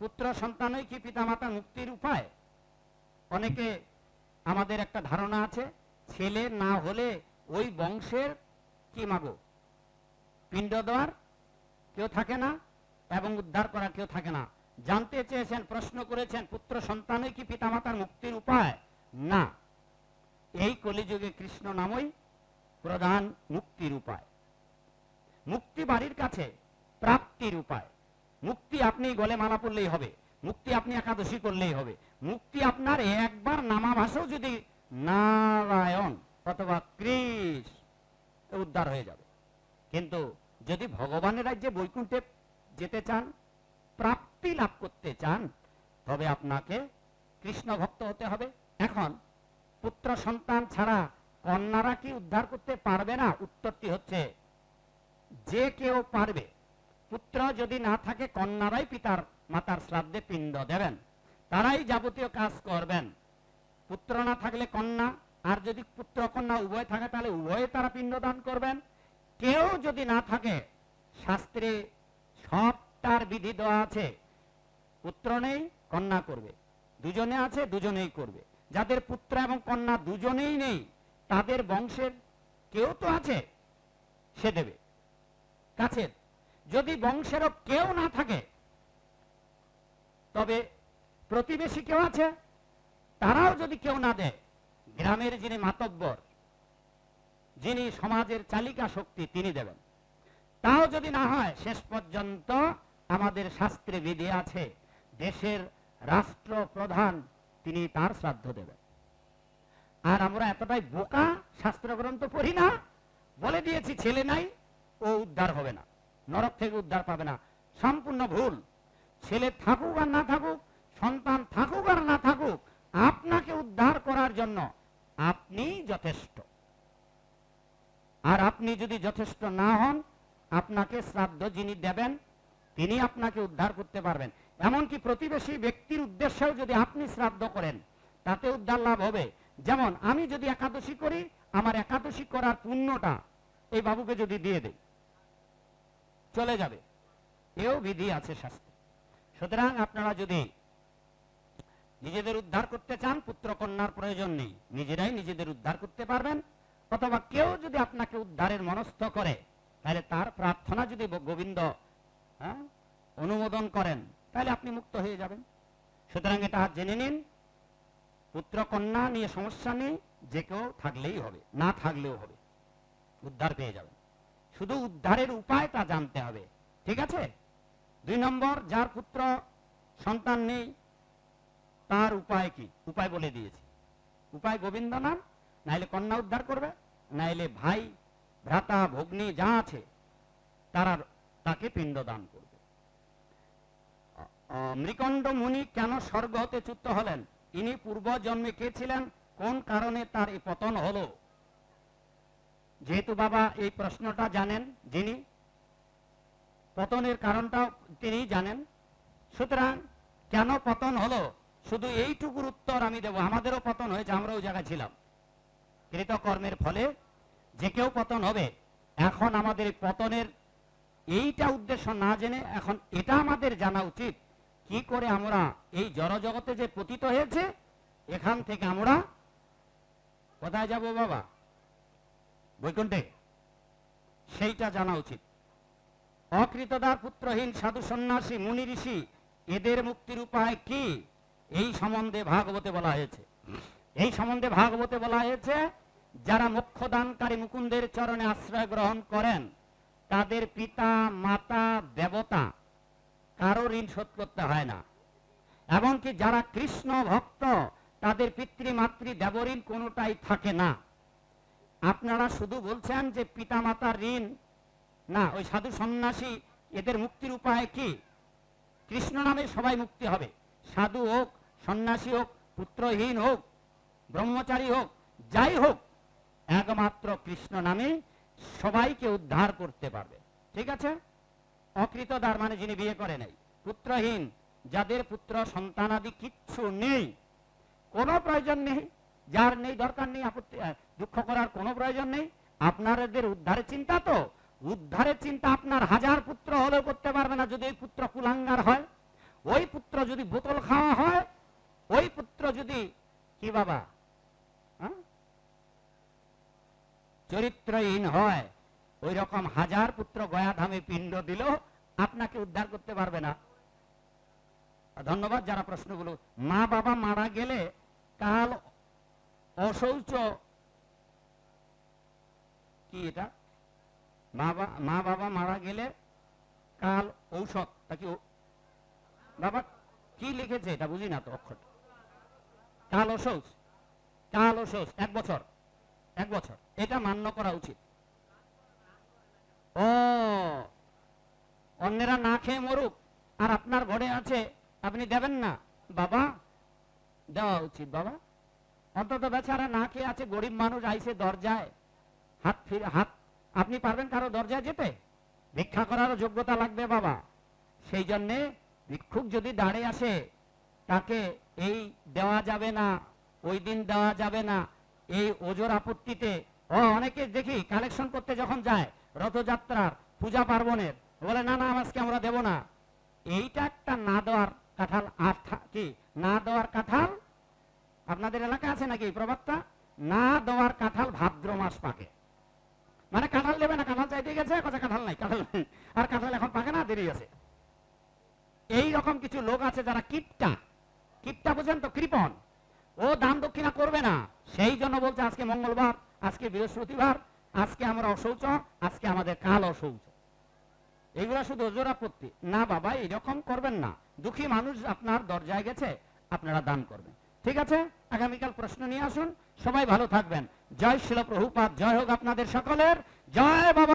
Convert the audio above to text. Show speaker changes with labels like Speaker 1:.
Speaker 1: পুত্র সন্তানই কি পিতামাতা মুক্তির উপায়? অনেকে আমাদের একটা ধারণা আছে, ছেলে না হলে ওই বংশের কি মাগো? পিণ্ড দেওয়ার কেউ থাকে না এবং উদ্ধার করা কেউ থাকে না। জানতে চেয়েছেন, প্রশ্ন করেছেন, পুত্র সন্তানই কি পিতামাতার মুক্তির উপায়? না। এই কলিযুগে কৃষ্ণ নামই প্রধান মুক্তির উপায়। মুক্তি বাড়ির কাছে, প্রাপ্তির উপায়। মুক্তি আপনি গলে মালা পড়লেই হবে। মুক্তি আপনি একাদশী করলেই হবে। মুক্তি আপনার একবার নামাভাসেও যদি নারায়ণ অথবা কৃষ উদ্ধার হয়ে যাবে। কিন্তু যদি ভগবানের রাজ্যে বৈকুণ্ঠে যেতে চান, প্রাপ্তি লাভ করতে চান, তবে আপনাকে কৃষ্ণ ভক্ত হতে হবে। এখন পুত্র সন্তান ছাড়া কন্যারা কি উদ্ধার করতে পারবে না? উত্তরটি হচ্ছে, যে কেউ পারবে পুত্র যদি না থাকে, কন্যারাই পিতার মাতার শ্রাদ্ধে পিণ্ড দেবেন। তারাই যাবতীয় কাজ করবেন। পুত্র না থাকলে কন্যা, আর যদি পুত্র কন্যা উভয় থাকে, তাহলে উভয়ে তারা পিণ্ডদান করবেন। কেউ যদি না থাকে, শাস্ত্রে সবটার বিধি দেওয়া আছে। পুত্র নেই, কন্যা করবে। দুজনে আছে, দুজনেই করবে। যাদের পুত্র এবং কন্যা দুজনেই নেই, তাদের বংশের কেউ তো আছে, সে দেবে। কাছের যদি বংশেরও কেউ না থাকে, তবে প্রতিবেশী কেউ আছে? তারাও যদি কেউ না দেয়, গ্রামের যিনি মাতব্বর, যিনি সমাজের চালিকা শক্তি, তিনি দেবেন। তাও যদি না হয়, শেষ পর্যন্ত আমাদের শাস্ত্রে বিধি আছে, দেশের রাষ্ট্র প্রধান তিনি তার শ্রাদ্ধ দেবেন। আর আমরা এতটাই বোকা শাস্ত্র গ্রন্থ পড়ি না, বলে দিয়েছি, ছেলে নাই, ও উদ্ধার হবে না। নরক থেকে উদ্ধার পাবে না। সম্পূর্ণ ভুল। ছেলে থাকুক আর না থাকুক, সন্তান থাকুক আর না থাকুক, আপনাকে উদ্ধার করার জন্য আপনি যথেষ্ট। আর আপনি যদি যথেষ্ট না হন, আপনাকে শ্রাদ্ধ যিনি দেবেন, তিনি আপনাকে উদ্ধার করতে পারবেন। এমনকি প্রতিবেশী ব্যক্তির উদ্দেশ্যেও যদি আপনি শ্রাদ্ধ করেন, তাতে উদ্ধার লাভ হবে। যেমন, আমি যদি একাদশী করি, আমার একাদশী করার পুণ্যটা এই বাবুকে যদি দিয়ে দেই। চলে যাবে। এও বিধি আছে শাস্ত্রে সুতরাং আপনারা যদি নিজেদের উদ্ধার করতে চান পুত্র কন্যার প্রয়োজন নেই। নিজেরাই নিজেদের উদ্ধার করতে পারবেন। অথবা কেউ যদি আপনাকে উদ্ধারের মনস্থ করে তাহলে তার প্রার্থনা যদি গোবিন্দ হ্যাঁ, অনুমোদন করেন তাহলে আপনি মুক্ত হয়ে যাবেন। সুতরাং এটা জেনে নিন পুত্র কন্যা নিয়ে সমস্যা নেই যে কেউ থাকলেই হবে না থাকলেও হবে উদ্ধার পেয়ে যাবেন। শুধু উদ্ধারের উপায়টা জানতে হবে। ঠিক আছে? দুই নম্বর, যার পুত্র সন্তান নেই, তার উপায় কি? উপায় বলে দিয়েছি। উপায় গোবিন্দ নাম নাইলে কন্যা উদ্ধার করবে, নাইলে ভাই, ভ্রাতা, ভগ্নী, যা আছে, তারা তাকে পিণ্ড দান করবে মৃকণ্ড মুনি কেন স্বর্গ হতে চ্যুত হলেন? ইনি পূর্ব জন্মে কে ছিলেন? কোন কারণে তার এই পতন হলো? যেহেতু বাবা এই প্রশ্নটা জানেন, যিনি, পতনের কারণটাও তিনি জানেন। সুতরাং কেন পতন হলো? শুধু এইটুকুর উত্তর আমি দেব। আমাদেরও পতন হয়েছে আমরা ওই জায়গায় ছিলাম। কৃতকর্মের ফলে যে কেউ পতন হবে, এখন আমাদের পতনের এইটা উদ্দেশ্য না জেনে এখন এটা আমাদের জানা উচিত। কি করে আমরা এই জড়জগতে যে পতিত হয়েছে, এখান থেকে আমরা কোথায় যাব বাবা? বৈকুণ্ঠে, সেইটা জানা উচিত। অকৃতদার পুত্রহীন সাধু সন্ন্যাসী, মুনি ঋষি, এদের মুক্তির উপায় কি? এই সম্বন্ধে ভাগবতে বলা হয়েছে। এই সম্বন্ধে ভাগবতে বলা হয়েছে, যারা মোক্ষদানকারী মুকুন্দের চরণে আশ্রয় গ্রহণ করেন, তাদের পিতা, মাতা, দেবতা কারও ঋণ শোধ করতে হয় না। এমনকি যারা কৃষ্ণ ভক্ত, তাদের পিতৃ মাতৃ দেবঋণ কোনোটাই থাকে না। আপনারা শুধু বলছেন যে পিতা মাতার ঋণ। না, ওই সাধু সন্ন্যাসী, এদের মুক্তির উপায় কি? কৃষ্ণ নামে সবাই মুক্তি হবে। সাধু হোক, সন্ন্যাসী হোক, পুত্রহীন হোক, ব্রহ্মচারী হোক, যাই হোক, একমাত্র কৃষ্ণ নামে সবাইকে উদ্ধার করতে পারবে। ঠিক আছে? অকৃতদার মানে যিনি বিয়ে করে নাই, পুত্রহীন, যাদের পুত্র সন্তানাদি কিচ্ছু নেই। কোনো প্রয়োজন নেই, যার নেই, দরকার নেই, আপত্তি দুঃখ করার কোনো প্রয়োজন নেই। আপনাদের উদ্ধারের চিন্তা তো। উদ্ধারের চিন্তা আপনার হাজার পুত্র হলেও করতে পারবে না যদি ওই পুত্র কুলাঙ্গার হয়। ওই পুত্র যদি বোতল খাওয়া হয়, ওই পুত্র যদি কি বাবা? হ্যাঁ? চরিত্রহীন হয়, ওই রকম হাজার পুত্র গয়া ধামে পিণ্ড দিল, আপনাকে উদ্ধার করতে পারবে না। ধন্যবাদ যারা প্রশ্নগুলো মা বাবা মারা গেলে কাল অশৌচ কি এটা? মা বা- মা বাবা মারা গেলে কাল ঔষধ, তা কি বাবা, কি লিখেছে এটা বুঝি না তো অক্ষর কাল অশৌচ কাল অশৌচ এক বছর এক বছর, এটা মান্য করা উচিত। ও, অন্যেরা না খেয়ে মরুক, আর আপনার ঘরে আছে, আপনি দেবেন না। বাবা, দেওয়া উচিত বাবা। অন্তত বেচারা না খেয়ে আছে, গরিব মানুষ আইসে দরজায়। হাত ফিরে, হাত, আপনি পারবেন কারও দরজায় যেতে? ভিক্ষা করারও যোগ্যতা লাগবে বাবা। সেই জন্যে ভিক্ষুক যদি দাঁড়িয়ে আসে, তাকে এই দেওয়া যাবে না, ওই দিন দেওয়া যাবে না। এই ওজোর আপত্তিতে, ও অনেকে দেখি কালেকশন করতে যখন যায়, রথযাত্রার, পূজা পার্বণের, বলে, না না আজকে আমরা দেব না। এইটা একটা না দেওয়ার কাঁঠাল, আর কি, না দেওয়ার কাঁঠাল? আপনাদের এলাকা আছে নাকি প্রবাদটা? না দেওয়ার কাঁঠাল ভাদ্র মাস পাকে। মানে কাঁঠাল দেবে না, কাঁঠাল চাইতে গেছে কথা কাঁঠাল নাই, কাঁঠাল আর কাঁঠাল এখন পাকে না, দেরি আছে এই রকম কিছু লোক আছে যারা কিপটা। কিপটা বুঝেন তো, কৃপন। ও দান দক্ষিণা করবে না। সেই জন্য বলছে, আজকে মঙ্গলবার, আজকে বৃহস্পতিবার, আজকে আমরা অশৌচ, আজকে আমাদের কাল অশৌচ। এগুলা শুধু ওজোর আপত্তি। না বাবা, এরকম করবেন না। দুঃখী মানুষ আপনার দরজায় গেছে, আপনারা দান করবেন। ঠিক আছে? আগামীকাল প্রশ্ন নিয়ে আসুন। সবাই ভালো থাকবেন। জয় শিল প্রভুপাত। জয় হোক আপনাদের সকলের। জয় বাবা।